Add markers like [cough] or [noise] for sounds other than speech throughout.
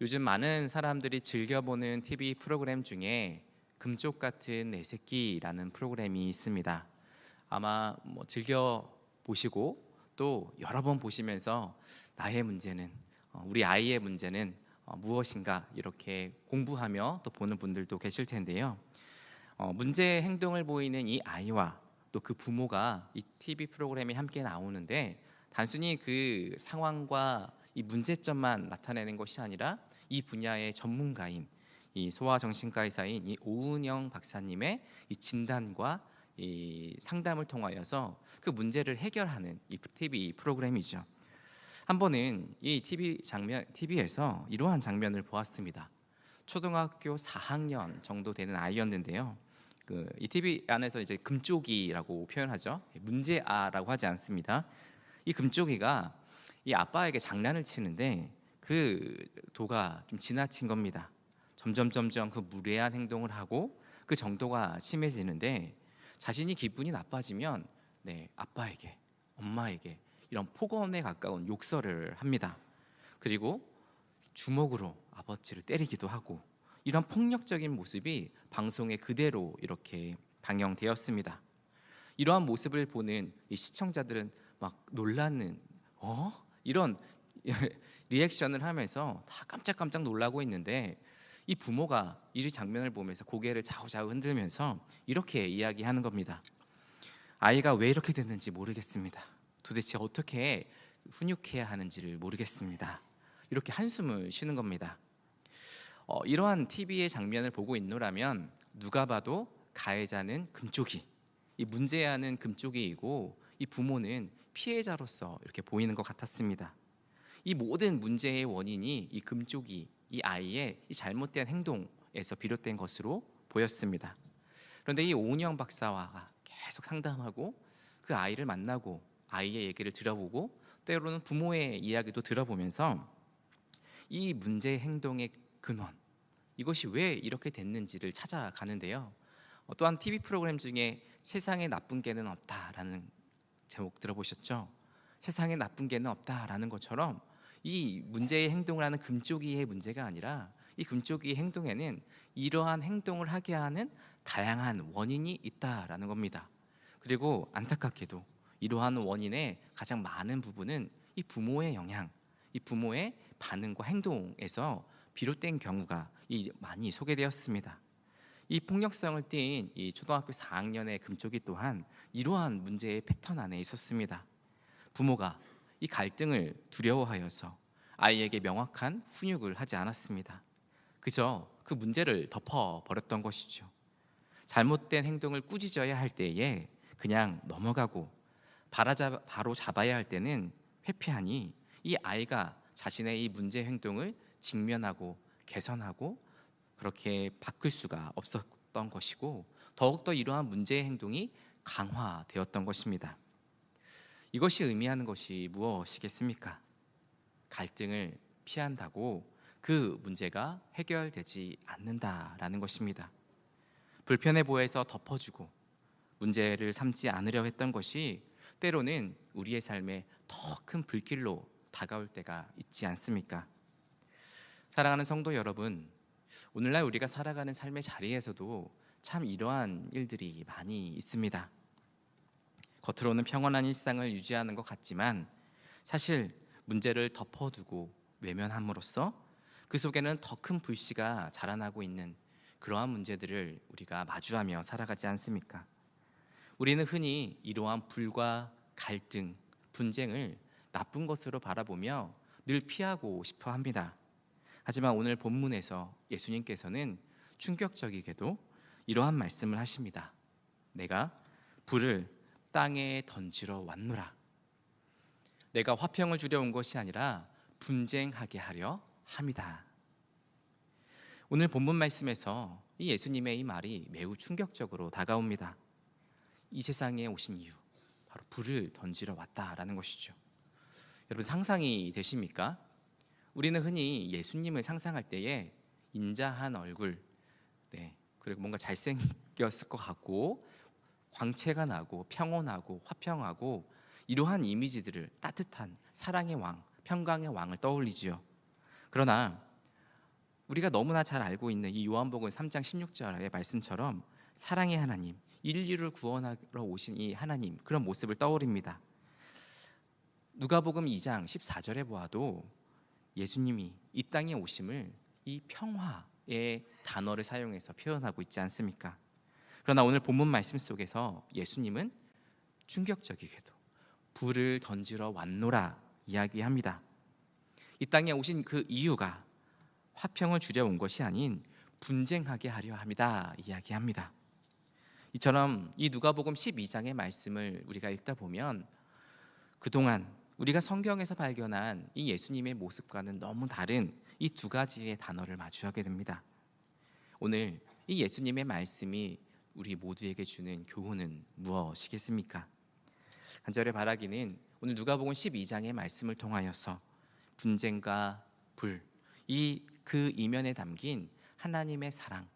요즘 많은 사람들이 즐겨보는 TV 프로그램 중에 금쪽 같은 내 새끼라는 프로그램이 있습니다. 아마 뭐 즐겨 보시고 또 여러 번 보시면서 나의 문제는 어, 우리 아이의 문제는 어, 무엇인가 이렇게 공부하며 또 보는 분들도 계실 텐데요. 어, 문제 행동을 보이는 이 아이와 또 그 부모가 이 TV 프로그램에 함께 나오는데 단순히 그 상황과 이 문제점만 나타내는 것이 아니라 이 분야의 전문가인 이 소아 정신과 의사인 이 오은영 박사님의 이 진단과 이 상담을 통하여서 그 문제를 해결하는 이 TV 프로그램이죠. 한 번은 이 TV 장면 TV에서 이러한 장면을 보았습니다. 초등학교 4학년 정도 되는 아이였는데요. 그 이 TV 안에서 이제 금쪽이라고 표현하죠. 문제아라고 하지 않습니다. 이 금쪽이가 이 아빠에게 장난을 치는데 그 도가 좀 지나친 겁니다. 점점 점점 그 무례한 행동을 하고 그 정도가 심해지는데 자신이 기분이 나빠지면 네 아빠에게 엄마에게 이런 폭언에 가까운 욕설을 합니다. 그리고 주먹으로 아버지를 때리기도 하고 이런 폭력적인 모습이 방송에 그대로 이렇게 방영되었습니다. 이러한 모습을 보는 이 시청자들은 막 놀라는 어 이런 [laughs] 리액션을 하면서 다 깜짝깜짝 놀라고 있는데 이 부모가 이 장면을 보면서 고개를 좌우좌우 흔들면서 이렇게 이야기하는 겁니다. 아이가 왜 이렇게 됐는지 모르겠습니다. 도대체 어떻게 훈육해야 하는지를 모르겠습니다. 이렇게 한숨을 쉬는 겁니다. 어, 이러한 TV의 장면을 보고 있노라면 누가 봐도 가해자는 금쪽이, 이 문제아는 금쪽이이고 이 부모는 피해자로서 이렇게 보이는 것 같았습니다. 이 모든 문제의 원인이 이 금쪽이 이 아이의 이 잘못된 행동에서 비롯된 것으로 보였습니다. 그런데 이 오은영 박사와 계속 상담하고 그 아이를 만나고 아이의 얘기를 들어보고 때로는 부모의 이야기도 들어보면서 이 문제의 행동의 근원 이것이 왜 이렇게 됐는지를 찾아가는데요. 어, 또한 TV 프로그램 중에 세상에 나쁜 개는 없다라는 제목 들어보셨죠? 세상에 나쁜 개는 없다라는 것처럼 이 문제의 행동을 하는 금쪽이의 문제가 아니라 이 금쪽이의 행동에는 이러한 행동을 하게 하는 다양한 원인이 있다라는 겁니다. 그리고 안타깝게도 이러한 원인의 가장 많은 부분은 이 부모의 영향, 이 부모의 반응과 행동에서 비롯된 경우가 이 많이 소개되었습니다. 이 폭력성을 띈이 초등학교 4학년의 금쪽이 또한 이러한 문제의 패턴 안에 있었습니다. 부모가 이 갈등을 두려워하여서 아이에게 명확한 훈육을 하지 않았습니다. 그저 그 문제를 덮어 버렸던 것이죠. 잘못된 행동을 꾸짖어야 할 때에 그냥 넘어가고 바로 잡아야 할 때는 회피하니 이 아이가 자신의 이 문제 행동을 직면하고 개선하고 그렇게 바꿀 수가 없었던 것이고 더욱더 이러한 문제의 행동이 강화되었던 것입니다. 이것이 의미하는 것이 무엇이겠습니까? 갈등을 피한다고 그 문제가 해결되지 않는다라는 것입니다. 불편해 보여서 덮어주고 문제를 삼지 않으려 했던 것이 때로는 우리의 삶에 더 큰 불길로 다가올 때가 있지 않습니까? 사랑하는 성도 여러분, 오늘날 우리가 살아가는 삶의 자리에서도 참 이러한 일들이 많이 있습니다. 겉으로는 평온한 일상을 유지하는 것 같지만 사실 문제를 덮어두고 외면함으로써 그 속에는 더 큰 불씨가 자라나고 있는 그러한 문제들을 우리가 마주하며 살아가지 않습니까? 우리는 흔히 이러한 불과 갈등, 분쟁을 나쁜 것으로 바라보며 늘 피하고 싶어 합니다. 하지만 오늘 본문에서 예수님께서는 충격적이게도 이러한 말씀을 하십니다. 내가 불을 땅에 던지러 왔노라. 내가 화평을 주려 온 것이 아니라 분쟁하게 하려 함이다. 오늘 본문 말씀에서 이 예수님의 이 말이 매우 충격적으로 다가옵니다. 이 세상에 오신 이유 바로 불을 던지러 왔다라는 것이죠. 여러분 상상이 되십니까? 우리는 흔히 예수님을 상상할 때에 인자한 얼굴, 네, 그리고 뭔가 잘생겼을 것 같고 광채가 나고 평온하고 화평하고 이러한 이미지들을 따뜻한 사랑의 왕, 평강의 왕을 떠올리지요. 그러나 우리가 너무나 잘 알고 있는 이 요한복음 3장 16절의 말씀처럼 사랑의 하나님, 인류를 구원하러 오신 이 하나님 그런 모습을 떠올립니다. 누가복음 2장 14절에 보아도 예수님이 이 땅에 오심을 이 평화의 단어를 사용해서 표현하고 있지 않습니까? 그러나 오늘 본문 말씀 속에서 예수님은 충격적이게도 불을 던지러 왔노라 이야기합니다. 이 땅에 오신 그 이유가 화평을 주려 온 것이 아닌 분쟁하게 하려 합니다. 이야기합니다. 이처럼 이 누가복음 12장의 말씀을 우리가 읽다 보면 그동안 우리가 성경에서 발견한 이 예수님의 모습과는 너무 다른 이 두 가지의 단어를 마주하게 됩니다. 오늘 이 예수님의 말씀이 우리 모두에게 주는 교훈은 무엇이겠습니까? 간절히 바라기는 오늘 누가복음 12장의 말씀을 통하여서 분쟁과 불, 이 그 이면에 담긴 하나님의 사랑,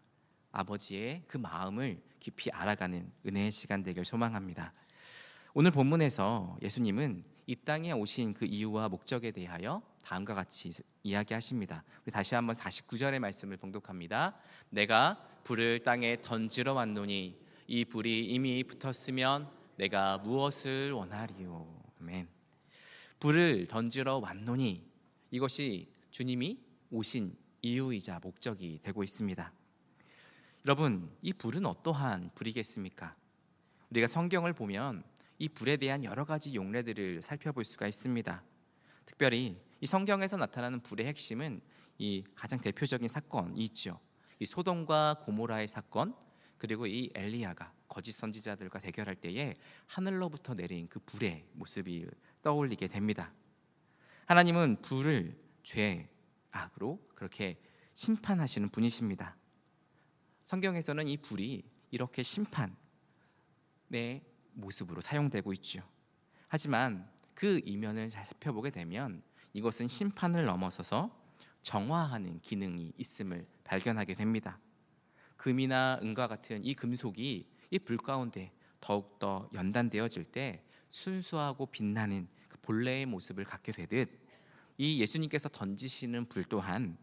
아버지의 그 마음을 깊이 알아가는 은혜의 시간 되길 소망합니다. 오늘 본문에서 예수님은 이 땅에 오신 그 이유와 목적에 대하여 다음과 같이 이야기하십니다. 우리 다시 한번 49절의 말씀을 봉독합니다. 내가 불을 땅에 던지러 왔노니 이 불이 이미 붙었으면 내가 무엇을 원하리요. 아멘. 불을 던지러 왔노니 이것이 주님이 오신 이유이자 목적이 되고 있습니다. 여러분, 이 불은 어떠한 불이겠습니까? 우리가 성경을 보면 이 불에 대한 여러 가지 용례들을 살펴볼 수가 있습니다. 특별히 이 성경에서 나타나는 불의 핵심은 이 가장 대표적인 사건이 있죠. 이 소돔과 고모라의 사건 그리고 이 엘리야가 거짓 선지자들과 대결할 때에 하늘로부터 내린 그 불의 모습이 떠올리게 됩니다. 하나님은 불을 죄, 악으로 그렇게 심판하시는 분이십니다. 성경에서는 이 불이 이렇게 심판의 모습으로 사용되고 있죠. 하지만 그 이면을 잘 살펴보게 되면 이것은 심판을 넘어서서 정화하는 기능이 있음을 발견하게 됩니다. 금이나 은과 같은 이 금속이 이 불 가운데 더욱더 연단되어질 때 순수하고 빛나는 그 본래의 모습을 갖게 되듯 이 예수님께서 던지시는 불 또한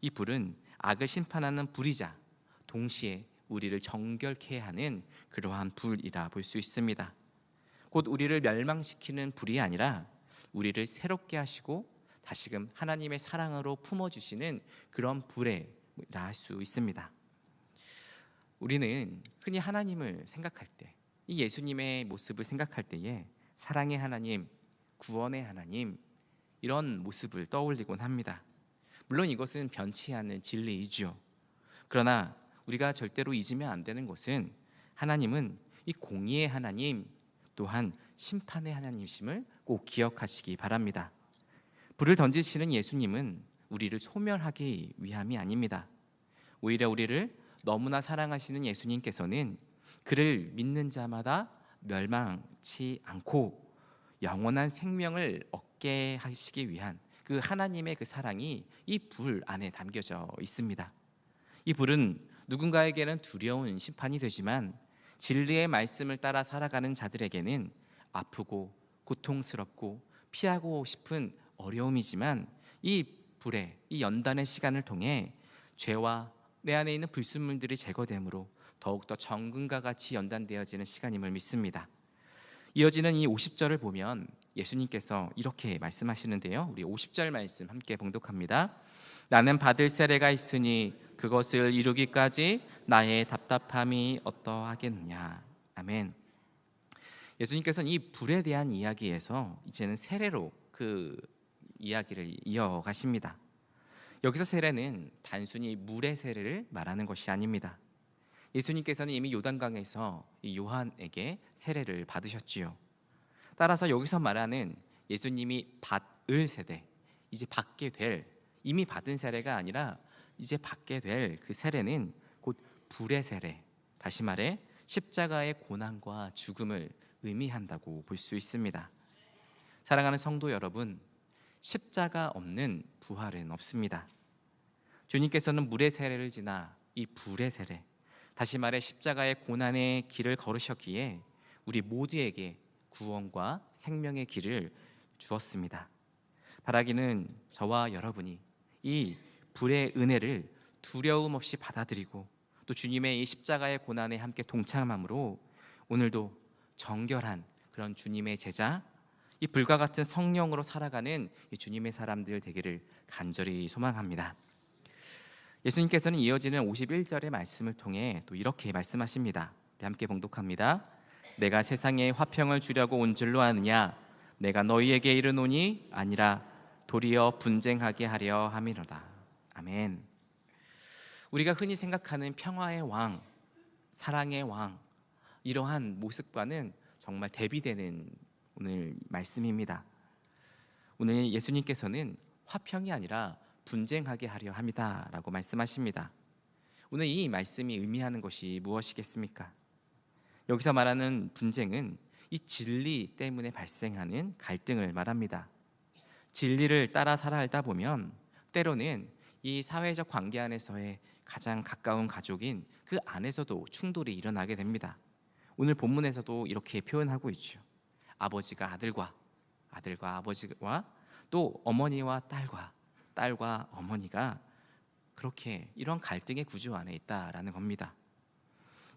이 불은 악을 심판하는 불이자 동시에 우리를 정결케 하는 그러한 불이라 볼 수 있습니다. 곧 우리를 멸망시키는 불이 아니라 우리를 새롭게 하시고 다시금 하나님의 사랑으로 품어 주시는 그런 불이라 할 수 있습니다. 우리는 흔히 하나님을 생각할 때, 이 예수님의 모습을 생각할 때에 사랑의 하나님, 구원의 하나님 이런 모습을 떠올리곤 합니다. 물론 이것은 변치 않는 진리이죠. 그러나 우리가 절대로 잊으면 안 되는 것은 하나님은 이 공의의 하나님 또한 심판의 하나님심을 꼭 기억하시기 바랍니다. 불을 던지시는 예수님은 우리를 소멸하기 위함이 아닙니다. 오히려 우리를 너무나 사랑하시는 예수님께서는 그를 믿는 자마다 멸망치 않고 영원한 생명을 얻게 하시기 위한 그 하나님의 그 사랑이 이 불 안에 담겨져 있습니다. 이 불은 누군가에게는 두려운 심판이 되지만 진리의 말씀을 따라 살아가는 자들에게는 아프고 고통스럽고 피하고 싶은 어려움이지만 이 불의 이 연단의 시간을 통해 죄와 내 안에 있는 불순물들이 제거되므로 더욱더 정금과 같이 연단되어지는 시간임을 믿습니다. 이어지는 이 50절을 보면 예수님께서 이렇게 말씀하시는데요. 우리 50절 말씀 함께 봉독합니다. 나는 받을 세례가 있으니 그것을 이루기까지 나의 답답함이 어떠하겠느냐. 아멘. 예수님께서는 이 불에 대한 이야기에서 이제는 세례로 그 이야기를 이어가십니다. 여기서 세례는 단순히 물의 세례를 말하는 것이 아닙니다. 예수님께서는 이미 요단강에서 요한에게 세례를 받으셨지요. 따라서 여기서 말하는 예수님이 받을 세례, 이제 받게 될 이미 받은 세례가 아니라 이제 받게 될 그 세례는 곧 불의 세례. 다시 말해 십자가의 고난과 죽음을 의미한다고 볼 수 있습니다. 사랑하는 성도 여러분, 십자가 없는 부활은 없습니다. 주님께서는 물의 세례를 지나 이 불의 세례, 다시 말해 십자가의 고난의 길을 걸으셨기에 우리 모두에게 구원과 생명의 길을 주었습니다. 바라기는 저와 여러분이 이 불의 은혜를 두려움 없이 받아들이고 또 주님의 이 십자가의 고난에 함께 동참함으로 오늘도 정결한 그런 주님의 제자 이 불과 같은 성령으로 살아가는 이 주님의 사람들 되기를 간절히 소망합니다. 예수님께서는 이어지는 51절의 말씀을 통해 또 이렇게 말씀하십니다. 함께 봉독합니다. 내가 세상에 화평을 주려고 온 줄로 아느냐 내가 너희에게 이르노니 아니라 도리어 분쟁하게 하려 함이로다. 아멘. 우리가 흔히 생각하는 평화의 왕, 사랑의 왕 이러한 모습과는 정말 대비되는 오늘 말씀입니다. 오늘 예수님께서는 화평이 아니라 분쟁하게 하려 합니다라고 말씀하십니다. 오늘 이 말씀이 의미하는 것이 무엇이겠습니까? 여기서 말하는 분쟁은 이 진리 때문에 발생하는 갈등을 말합니다. 진리를 따라 살아가다 보면 때로는 이 사회적 관계 안에서의 가장 가까운 가족인 그 안에서도 충돌이 일어나게 됩니다. 오늘 본문에서도 이렇게 표현하고 있죠. 아버지가 아들과 아들과 아버지와 또 어머니와 딸과 딸과 어머니가 그렇게 이런 갈등의 구조 안에 있다라는 겁니다.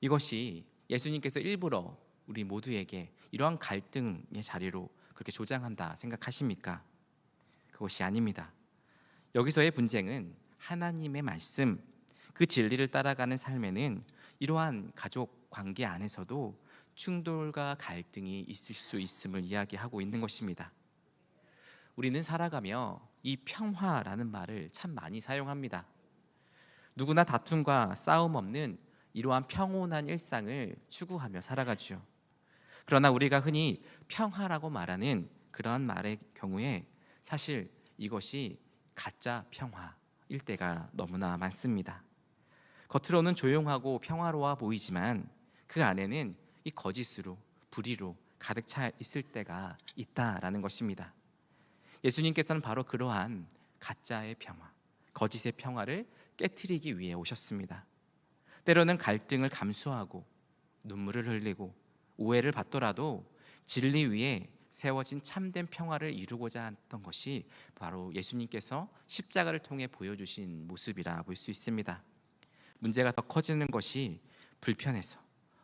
이것이 예수님께서 일부러 우리 모두에게 이러한 갈등의 자리로 그렇게 조장한다 생각하십니까? 그것이 아닙니다. 여기서의 분쟁은 하나님의 말씀, 그 진리를 따라가는 삶에는 이러한 가족 관계 안에서도 충돌과 갈등이 있을 수 있음을 이야기하고 있는 것입니다. 우리는 살아가며 이 평화라는 말을 참 많이 사용합니다. 누구나 다툼과 싸움 없는 이러한 평온한 일상을 추구하며 살아가죠. 그러나 우리가 흔히 평화라고 말하는 그러한 말의 경우에 사실 이것이 가짜 평화일 때가 너무나 많습니다. 겉으로는 조용하고 평화로워 보이지만 그 안에는 이 거짓으로 불의로 가득 차 있을 때가 있다라는 것입니다. 예수님께서는 바로 그러한 가짜의 평화, 거짓의 평화를 깨뜨리기 위해 오셨습니다. 때로는 갈등을 감수하고 눈물을 흘리고 오해를 받더라도 진리 위에 세워진 참된 평화를 이루고자 했던 것이 바로 예수님께서 십자가를 통해 보여주신 모습이라 볼 수 있습니다. 문제가 더 커지는 것이 불편해서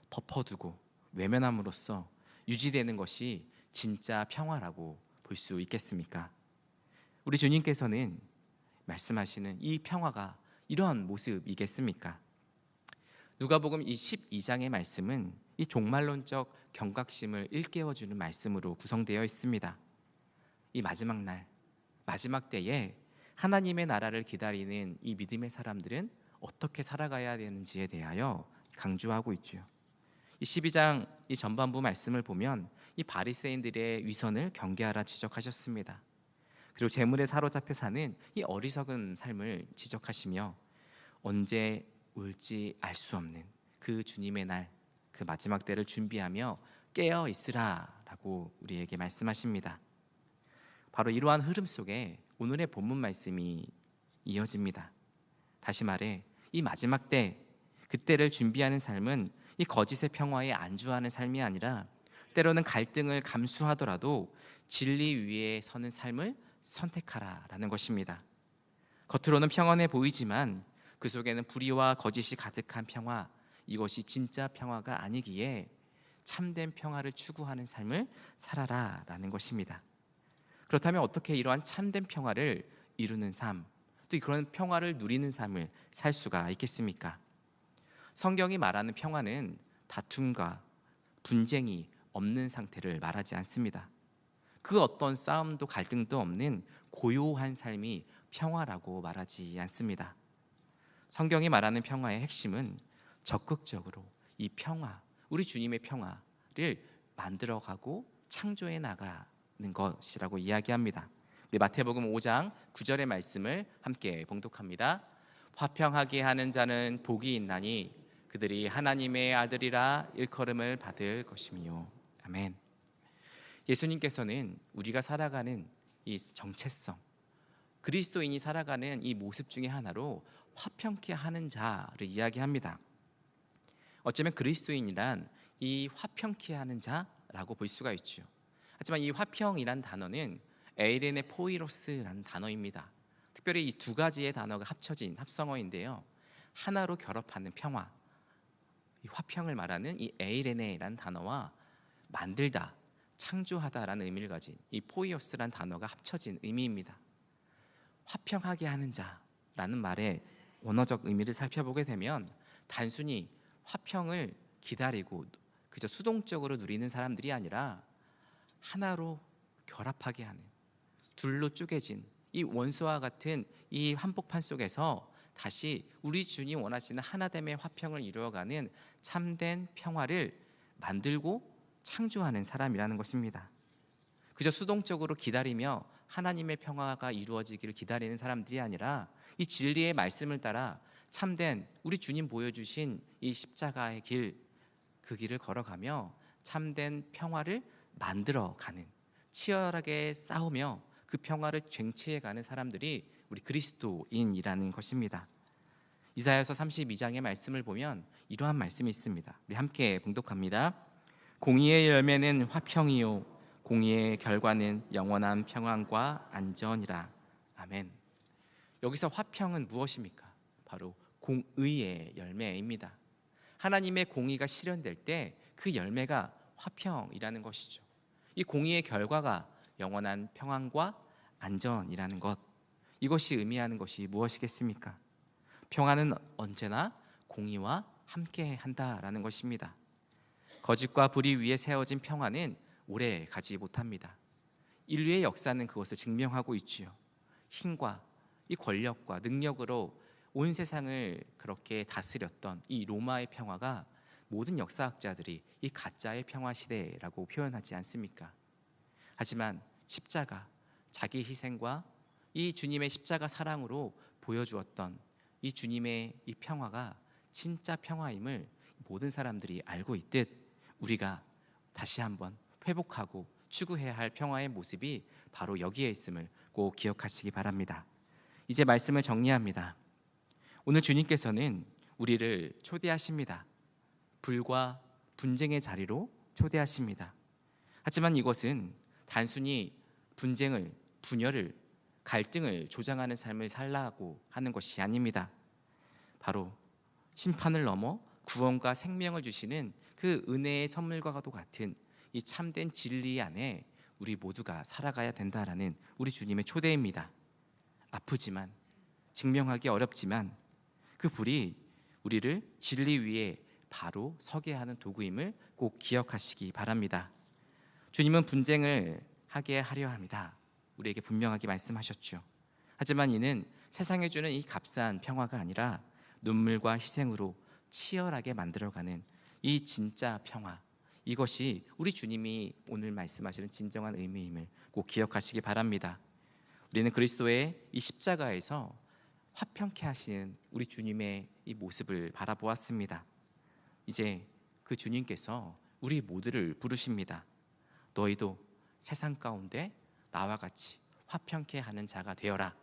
덮어두고 외면함으로써 유지되는 것이 진짜 평화라고 볼 수 있겠습니까? 우리 주님께서는 말씀하시는 이 평화가 이러한 모습이겠습니까? 누가복음 이 12장의 말씀은 이 종말론적 경각심을 일깨워 주는 말씀으로 구성되어 있습니다. 이 마지막 날, 마지막 때에 하나님의 나라를 기다리는 이 믿음의 사람들은 어떻게 살아가야 되는지에 대하여 강조하고 있죠. 이 12장 이 전반부 말씀을 보면 이 바리새인들의 위선을 경계하라 지적하셨습니다. 그리고 재물에 사로잡혀 사는 이 어리석은 삶을 지적하시며 언제 올지 알 수 없는 그 주님의 날, 그 마지막 때를 준비하며 깨어 있으라라고 우리에게 말씀하십니다. 바로 이러한 흐름 속에 오늘의 본문 말씀이 이어집니다. 다시 말해 이 마지막 때 그때를 준비하는 삶은 이 거짓의 평화에 안주하는 삶이 아니라 때로는 갈등을 감수하더라도 진리 위에 서는 삶을 선택하라라는 것입니다. 겉으로는 평안해 보이지만 그 속에는 불의와 거짓이 가득한 평화, 이것이 진짜 평화가 아니기에 참된 평화를 추구하는 삶을 살아라 라는 것입니다. 그렇다면 어떻게 이러한 참된 평화를 이루는 삶, 또 그런 평화를 누리는 삶을 살 수가 있겠습니까? 성경이 말하는 평화는 다툼과 분쟁이 없는 상태를 말하지 않습니다. 그 어떤 싸움도 갈등도 없는 고요한 삶이 평화라고 말하지 않습니다. 성경이 말하는 평화의 핵심은 적극적으로 이 평화, 우리 주님의 평화를 만들어가고 창조해 나가는 것이라고 이야기합니다. 마태복음 5장 9절의 말씀을 함께 봉독합니다. 화평하게 하는 자는 복이 있나니 그들이 하나님의 아들이라 일컬음을 받을 것이며 아멘. 예수님께서는 우리가 살아가는 이 정체성, 그리스도인이 살아가는 이 모습 중에 하나로 화평케 하는 자를 이야기합니다. 어쩌면 그리스도인이란 이 화평케 하는 자라고 볼 수가 있죠. 하지만 이 화평이란 단어는 에이렌의 포이로스라는 단어입니다. 특별히 이 두 가지의 단어가 합쳐진 합성어인데요. 하나로 결합하는 평화. 이 화평을 말하는 이 에이레네라는 단어와 만들다, 창조하다라는 의미를 가진 이 포이오스라는 단어가 합쳐진 의미입니다. 화평하게 하는 자라는 말의 원어적 의미를 살펴보게 되면 단순히 화평을 기다리고 그저 수동적으로 누리는 사람들이 아니라 하나로 결합하게 하는 둘로 쪼개진 이 원소와 같은 이 한복판 속에서 다시 우리 주님 원하시는 하나됨의 화평을 이루어가는 참된 평화를 만들고 창조하는 사람이라는 것입니다. 그저 수동적으로 기다리며 하나님의 평화가 이루어지기를 기다리는 사람들이 아니라 이 진리의 말씀을 따라 참된 우리 주님 보여주신 이 십자가의 길, 그 길을 걸어가며 참된 평화를 만들어 가는 치열하게 싸우며 그 평화를 쟁취해 가는 사람들이 우리 그리스도인이라는 것입니다. 이사야서 32장의 말씀을 보면 이러한 말씀이 있습니다. 우리 함께 봉독합니다. 공의의 열매는 화평이요 공의의 결과는 영원한 평안과 안전이라. 아멘. 여기서 화평은 무엇입니까? 바로 공의의 열매입니다. 하나님의 공의가 실현될 때 그 열매가 화평이라는 것이죠. 이 공의의 결과가 영원한 평안과 안전이라는 것. 이것이 의미하는 것이 무엇이겠습니까? 평안은 언제나 공의와 함께 한다라는 것입니다. 거짓과 불의 위에 세워진 평안은 오래 가지 못합니다. 인류의 역사는 그것을 증명하고 있지요. 힘과 이 권력과 능력으로 온 세상을 그렇게 다스렸던 이 로마의 평화가 모든 역사학자들이 이 가짜의 평화 시대라고 표현하지 않습니까? 하지만 십자가 자기 희생과 이 주님의 십자가 사랑으로 보여주었던 이 주님의 이 평화가 진짜 평화임을 모든 사람들이 알고 있듯 우리가 다시 한번 회복하고 추구해야 할 평화의 모습이 바로 여기에 있음을 꼭 기억하시기 바랍니다. 이제 말씀을 정리합니다. 오늘 주님께서는 우리를 초대하십니다. 불과 분쟁의 자리로 초대하십니다. 하지만 이것은 단순히 분쟁을, 분열을, 갈등을 조장하는 삶을 살라고 하는 것이 아닙니다. 바로 심판을 넘어 구원과 생명을 주시는 그 은혜의 선물과도 같은 이 참된 진리 안에 우리 모두가 살아가야 된다라는 우리 주님의 초대입니다. 아프지만 증명하기 어렵지만 그 불이 우리를 진리 위에 바로 서게 하는 도구임을 꼭 기억하시기 바랍니다. 주님은 분쟁을 하게 하려 합니다. 우리에게 분명하게 말씀하셨죠. 하지만 이는 세상에 주는 이 값싼 평화가 아니라 눈물과 희생으로 치열하게 만들어가는 이 진짜 평화. 이것이 우리 주님이 오늘 말씀하시는 진정한 의미임을 꼭 기억하시기 바랍니다. 우리는 그리스도의 이 십자가에서 화평케 하시는 우리 주님의 이 모습을 바라보았습니다. 이제 그 주님께서 우리 모두를 부르십니다. 너희도 세상 가운데 나와 같이 화평케 하는 자가 되어라.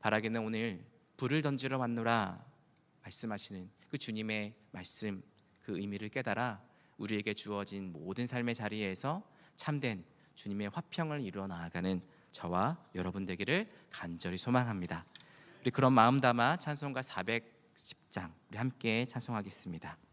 바라기는 오늘 불을 던지러 왔노라 말씀하시는 그 주님의 말씀 그 의미를 깨달아 우리에게 주어진 모든 삶의 자리에서 참된 주님의 화평을 이루어 나아가는 저와 여러분 되기를 간절히 소망합니다. 우리 그런 마음 담아 찬송가 410장 우리 함께 찬송하겠습니다.